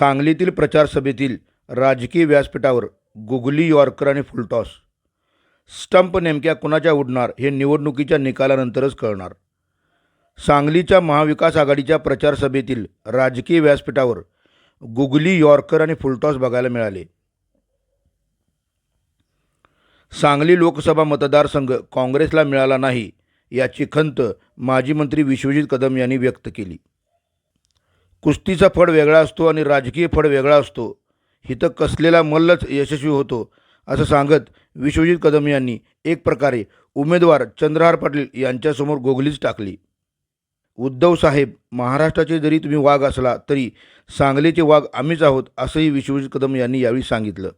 सांगलीतील प्रचार सभेतील राजकीय व्यासपीठावर गुगली यॉर्कर आणि फुलटॉस स्टंप नेमक्या कुणाच्या उडणार हे निवडणुकीच्या निकालानंतरच कळणार. सांगलीच्या महाविकास आघाडीच्या प्रचार सभेतील राजकीय व्यासपीठावर गुगली यॉर्कर आणि फुलटॉस बघायला मिळाले. सांगली लोकसभा मतदारसंघ काँग्रेसला मिळाला नाही याची खंत माजी मंत्री विश्वजित कदम यांनी व्यक्त केली. कुस्तीचा फड वेगळा असतो आणि राजकीय फड वेगळा असतो. हिथं कसलेला मल्लच यशस्वी होतो असं सांगत विश्वजित कदम यांनी एक प्रकारे उमेदवार चंद्रहार पाटील यांच्यासमोर गोगलीच टाकली. उद्धव साहेब महाराष्ट्राचे जरी तुम्ही वाघ असला तरी सांगलीचे वाघ आम्हीच आहोत असंही विश्वजित कदम यांनी यावेळी सांगितलं.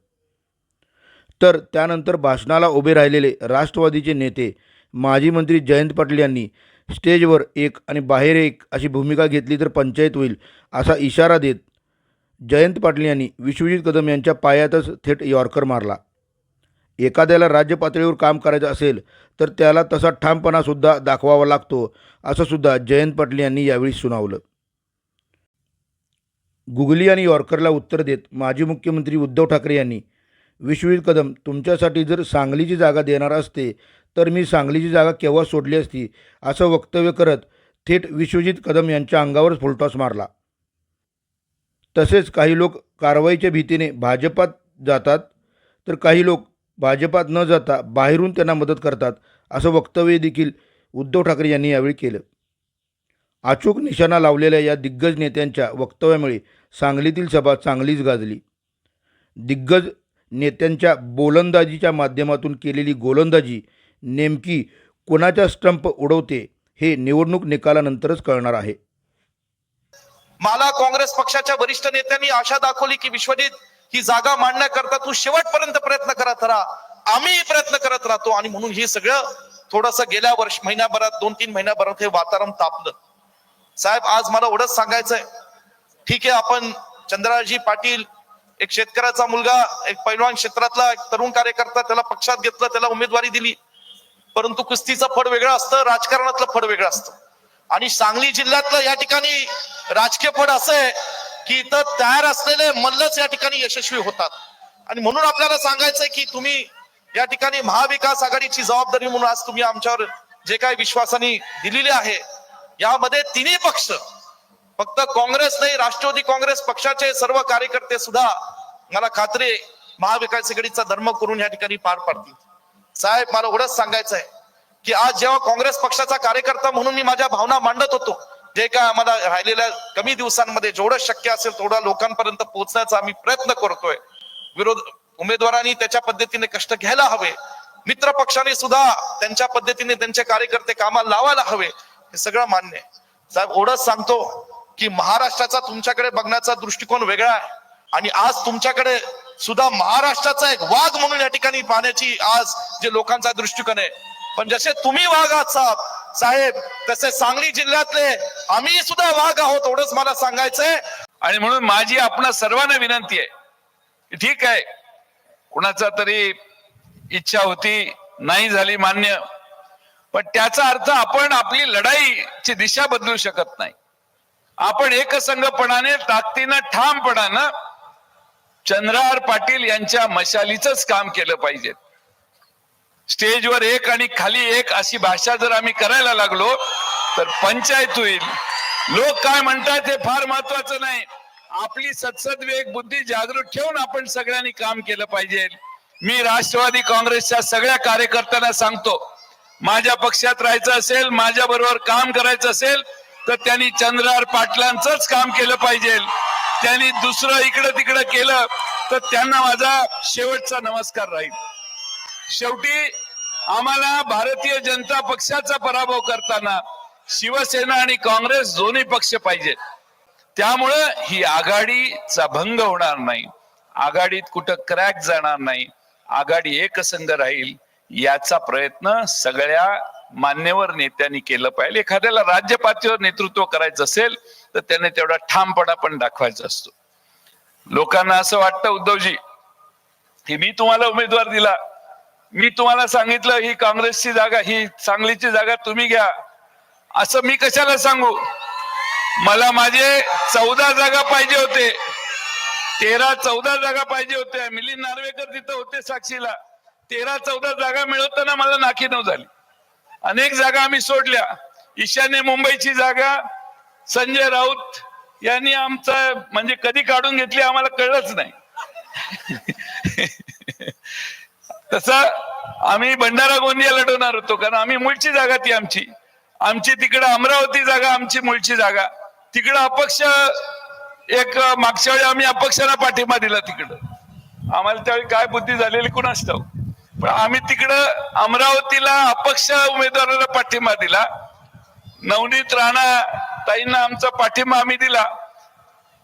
तर त्यानंतर भाषणाला उभे राहिलेले राष्ट्रवादीचे नेते माजी मंत्री जयंत पाटील यांनी स्टेजवर एक आणि बाहेर एक अशी भूमिका घेतली तर पंचायत होईल असा इशारा देत जयंत पाटील यांनी विश्वजित कदम यांच्या पायातच थेट यॉर्कर मारला. एखाद्याला राज्य पातळीवर काम करायचं असेल तर त्याला तसा ठामपणासुद्धा दाखवावा लागतो असं सुद्धा जयंत पाटील यांनी यावेळी सुनावलं. गुगली आणि यॉर्करला उत्तर देत माजी मुख्यमंत्री उद्धव ठाकरे यांनी विश्वजित कदम तुमच्यासाठी जर सांगलीची जागा देणार असते तर मी सांगलीची जागा केव्हा सोडली असती असं वक्तव्य करत थेट विश्वजित कदम यांच्या अंगावर फुलटॉस मारला. तसेच काही लोक कारवाईच्या भीतीने भाजपात जातात तर काही लोक भाजपात न जाता बाहेरून त्यांना मदत करतात असं वक्तव्य देखील उद्धव ठाकरे यांनी यावेळी केलं. अचूक निशाणा लावलेल्या या दिग्गज नेत्यांच्या वक्तव्यामुळे सांगलीतील सभा चांगलीच गाजली. दिग्गज नेत्यांच्या बोलंदाजीच्या माध्यमातून केलेली गोलंदाजी नेमकी कोणाच्या स्टंप उडवते हे निवडणूक निकालानंतरच कळणार आहे. मला काँग्रेस पक्षाच्या वरिष्ठ नेत्यांनी आशा दाखवली की विश्वजित ही जागा मांडण्याकरता तू शेवटपर्यंत प्रयत्न करत राहा. आम्ही प्रयत्न करत राहतो आणि म्हणून हे सगळं थोडस गेल्या वर्ष महिन्याभरात दोन तीन महिन्याभरात हे वातावरण तापलं. साहेब आज मला एवढंच सांगायचंय. ठीक आहे आपण चंद्राजी पाटील एक शेतकऱ्याचा मुलगा एक पैलवान क्षेत्रातला एक तरुण कार्यकर्ता त्याला पक्षात घेतलं त्याला उमेदवारी दिली. परंतु कुस्तीचं फड वेगळं असतं राजकारणातलं फड वेगळं असतं. आणि सांगली जिल्ह्यातलं या ठिकाणी राजकीय फड असं आहे की इथं तयार असलेले मल्लच या ठिकाणी यशस्वी होतात. आणि म्हणून आपल्याला सांगायचंय की तुम्ही या ठिकाणी महाविकास आघाडीची जबाबदारी म्हणून आज तुम्ही आमच्यावर जे काही विश्वासाने दिलेले आहे यामध्ये तिन्ही पक्ष फक्त काँग्रेस नाही राष्ट्रवादी काँग्रेस पक्षाचे सर्व कार्यकर्ते सुद्धा मला खात्री महाविकास आघाडीचा धर्म करून या ठिकाणी पार पाडतील. साहेब मला एवढंच सांगायचं आहे की आज जेव्हा काँग्रेस पक्षाचा कार्यकर्ता म्हणून मी माझ्या भावना मांडत होतो जे काय आम्हाला राहिलेल्या कमी दिवसांमध्ये जेवढं शक्य असेल तेवढा लोकांपर्यंत पोहोचण्याचा आम्ही प्रयत्न करतोय. विरोध उमेदवारांनी त्याच्या पद्धतीने कष्ट घ्यायला हवे. मित्र पक्षाने सुद्धा त्यांच्या पद्धतीने त्यांचे कार्यकर्ते कामाला लावायला हवे हे सगळं मान्य आहे. साहेब एवढंच सांगतो की महाराष्ट्राचा तुमच्याकडे बघण्याचा दृष्टिकोन वेगळा आहे. आणि आज तुमच्याकडे सुद्धा महाराष्ट्राचा एक वाघ म्हणून या ठिकाणी पाहण्याची आज जे लोकांचा दृष्टिकोन आहे. पण जसे तुम्ही वाघ आहात साहेब साहेब तसे सांगली जिल्ह्यातले आम्ही सुद्धा वाघ आहोत एवढंच मला सांगायचंय. आणि म्हणून माझी आपणा सर्वांना विनंती आहे. ठीक आहे. कुणाचा तरी इच्छा होती नाही झाली मान्य. पण त्याचा अर्थ आपण आपली लढाईची दिशा बदलू शकत नाही. आपण एकसंघपणाने ताकदीनं ठामपणानं चंद्रहार पाटील यांच्या मशालीच काम केलं पाहिजे. स्टेजवर एक आणि खाली एक अशी भाषा जर आम्ही करायला लागलो तर पंचायत होईल. लोक काय म्हणतात हे फार महत्वाचं नाही. आपली सत्सद्वेग बुद्धी जागृत ठेवून आपण सगळ्यांनी काम केलं पाहिजे. मी राष्ट्रवादी काँग्रेसच्या सगळ्या कार्यकर्त्यांना सांगतो माझ्या पक्षात राहायचं असेल माझ्या बरोबर काम करायचं असेल तर त्यांनी चंद्रार पाटलांचंच काम केलं पाहिजे. त्यांनी दुसरं इकडं तिकडं केलं तर त्यांना माझा शेवटचा नमस्कार राहील. शेवटी आम्हाला भारतीय जनता पक्षाचा पराभव करताना शिवसेना आणि काँग्रेस दोन्ही पक्ष पाहिजेत. त्यामुळं ही आघाडीचा भंग होणार नाही. आघाडीत कुठं क्रॅक जाणार नाही. आघाडी एकसंघ राहील याचा प्रयत्न सगळ्या मान्यवर नेत्यांनी केलं पाहिजे. एखाद्याला राज्य पातळीवर नेतृत्व करायचं असेल तर त्याने तेवढा ठामपणा पण दाखवायचा असतो. लोकांना असं वाटतं उद्धवजी की मी तुम्हाला उमेदवार दिला. मी तुम्हाला सांगितलं ही काँग्रेसची जागा ही सांगलीची जागा तुम्ही घ्या. असं मी कशाला सांगू? मला माझे चौदा जागा पाहिजे होते. तेरा चौदा जागा पाहिजे होत्या मिलिंद नार्वेकर तिथं होते साक्षीला. तेरा चौदा जागा मिळवताना मला नाकीनव झाली. अनेक जागा आम्ही सोडल्या. ईशान्य मुंबईची जागा संजय राऊत यांनी आमचं म्हणजे कधी काढून घेतली आम्हाला कळलंच नाही. तसं आम्ही भंडारा गोंदिया लढवणार होतो कारण आम्ही मूळची जागा ती आमची. आमची तिकडं अमरावती जागा आमची मूळची जागा. तिकडं अपक्ष एक मागच्या वेळी आम्ही अपक्षाला पाठिंबा दिला तिकडं. आम्हाला त्यावेळी काय बुद्धी झालेली कुणाच ठाऊक. पण आम्ही तिकडं अमरावतीला अपक्ष उमेदवाराला पाठिंबा दिला. नवनीत राणा ताईंना आमचा पाठिंबा आम्ही दिला.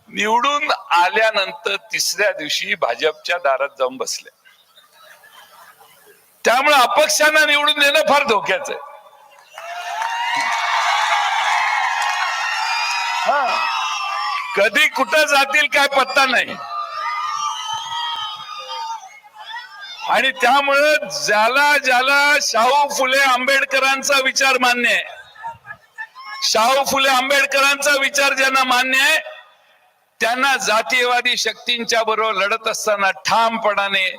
निवडून आल्यानंतर तिसऱ्या दिवशी भाजपच्या दारात जाऊन बसले. त्यामुळे अपक्षांना निवडून देणं फार धोक्याचं आहे. हा. कधी कुठं जातील काय पत्ता नाही. आणि त्यामुळं ज्याला ज्याला शाहू फुले आंबेडकरांचा विचार मान्य आहे शाहू फुले आंबेडकरांचा विचार ज्यांना मान्य आहे त्यांना जातीयवादी शक्तींच्या बरोबर लढत असताना ठामपणाने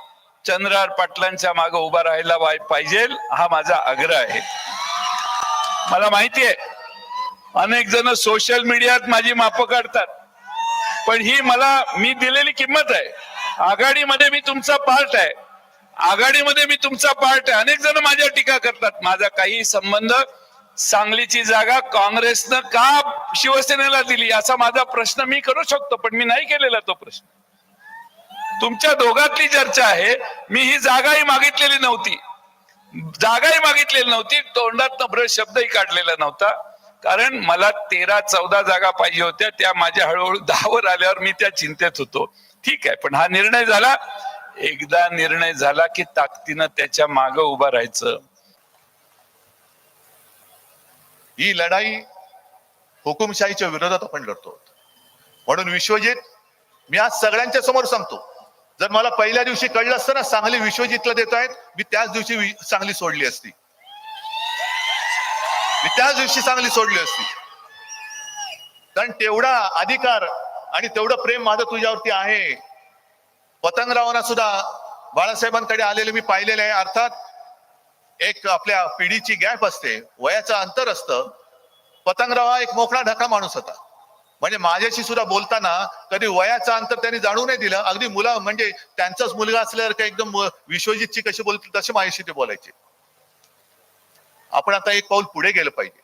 चंद्रार पाटलांच्या मागे उभा राहायला पाहिजे हा माझा आग्रह आहे. मला माहिती आहे अनेक जण सोशल मीडियात माझी मापं काढतात पण ही मला मी दिलेली किंमत आहे. आघाडीमध्ये मी तुमचा पार्ट आहे. आघाडीमध्ये मी तुमचा पार्ट आहे. अनेक जण माझ्या टीका करतात. माझा काही संबंध सांगलीची जागा काँग्रेसनं का शिवसेनेला दिली असा माझा प्रश्न मी करू शकतो पण मी नाही केलेला तो प्रश्न. तुमच्या दोघातली चर्चा आहे मी ही जागाही मागितलेली नव्हती. जागाही मागितलेली नव्हती तोंडात ब्रश शब्दही काढलेला नव्हता. कारण मला तेरा चौदा जागा पाहिजे होत्या त्या माझ्या हळूहळू दहावर आल्यावर मी त्या चिंतेत होतो. ठीक आहे पण हा निर्णय झाला. एकदा निर्णय झाला की ताकदीनं त्याच्या मागं उभं राहायचं. ही लढाई हुकुमशाहीच्या विरोधात आपण लढतो. म्हणून विश्वजित मी आज सगळ्यांच्या समोर सांगतो. जर मला पहिल्या दिवशी कळलं असतं ना सांगली विश्वजितला देत आहेत मी त्याच दिवशी सांगली सोडली असती. मी त्याच दिवशी सांगली सोडली असती. कारण तेवढा अधिकार आणि तेवढं प्रेम माझं तुझ्यावरती आहे. पतंगरावांना सुद्धा बाळासाहेबांकडे आलेले मी पाहिलेले आहे. अर्थात एक आपल्या पिढीची गॅप असते. वयाचं अंतर असतं. पतंगराव हा एक मोकळा ढका माणूस होता. म्हणजे माझ्याशी सुद्धा बोलताना कधी वयाचं अंतर त्यांनी जाणू नाही दिलं. अगदी मुला म्हणजे त्यांचाच मुलगा असल्यावर का एकदम विश्वजितची कशी बोलतील तसे माझ्याशी ते बोलायचे. आपण आता एक पाऊल पुढे गेलं पाहिजे.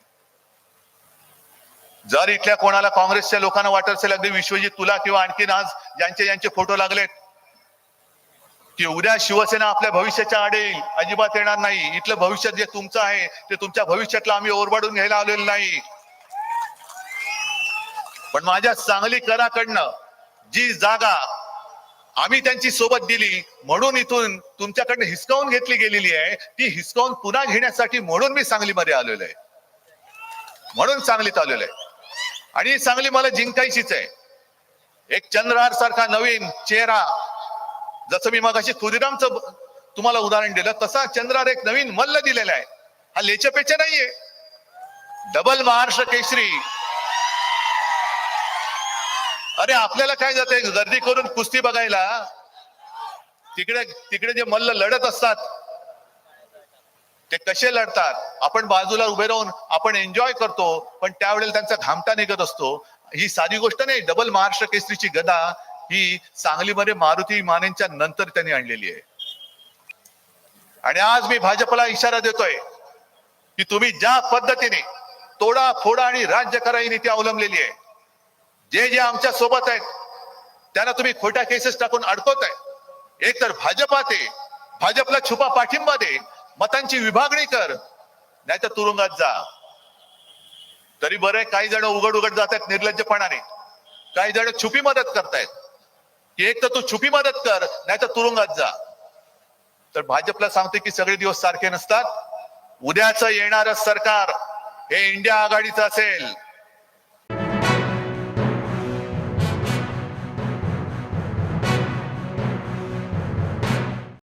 जर इथल्या कोणाला काँग्रेसच्या लोकांना वाटत असेल अगदी विश्वजित तुला किंवा आणखीन आज ज्यांचे ज्यांचे फोटो लागलेत की उद्या शिवसेना आपल्या भविष्याच्या आडेल. येईल अजिबात येणार नाही. इथलं भविष्य जे तुमचं आहे ते तुमच्या भविष्यातलं आम्ही ओरबाडून घ्यायला आलेलो नाही. पण माझ्या सांगली कराकडनं जी जागा आम्ही त्यांची सोबत दिली म्हणून इथून तुमच्याकडनं हिसकावून घेतली गेलेली आहे ती हिसकावून पुन्हा घेण्यासाठी म्हणून मी सांगलीमध्ये आलेलो आहे. म्हणून सांगलीत आलेलो आहे. आणि ही सांगली मला जिंकायचीच आहे. एक चंद्रहार सारखा नवीन चेहरा जसं मी मग अशी खुदिरामचं तुम्हाला उदाहरण दिलं तसा चंद्रार एक नवीन मल्ल दिलेला आहे. हा लेचपेचे नाहीये. डबल महाराष्ट्र केसरी. अरे आपल्याला काय जाते गर्दी करून कुस्ती बघायला. तिकडे तिकडे जे मल्ल लढत असतात ते कसे लढतात? आपण बाजूला उभे राहून आपण एन्जॉय करतो पण त्यावेळेला त्यांचा घामटा निघत असतो. ही साधी गोष्ट नाही. डबल महाराष्ट्र केसरीची गदा ही सांगलीमध्ये मारुती मानेंच्या नंतर त्यांनी आणलेली आहे. आणि आज मी भाजपला इशारा देतोय की तुम्ही ज्या पद्धतीने तोडा फोडा आणि राज्य करा ही नीती अवलंबलेली आहे. जे जे आमच्यासोबत आहेत त्यांना तुम्ही खोट्या केसेस टाकून अडकवत आहे एक तर भाजपात आहे भाजपला छुपा पाठिंबा दे मतांची विभागणी कर नाही तर तुरुंगात जा. तरी बरे काही जण उघड उघड जात आहेत निर्लज्जपणाने. काही जण छुपी मदत करतायत. एक तर तू छुपी मदत कर नाही तर तुरुंगात जा. तर भाजपला सांगते की सगळे दिवस सारखे नसतात. उद्याच येणारं सरकार हे इंडिया आघाडीचं असेल.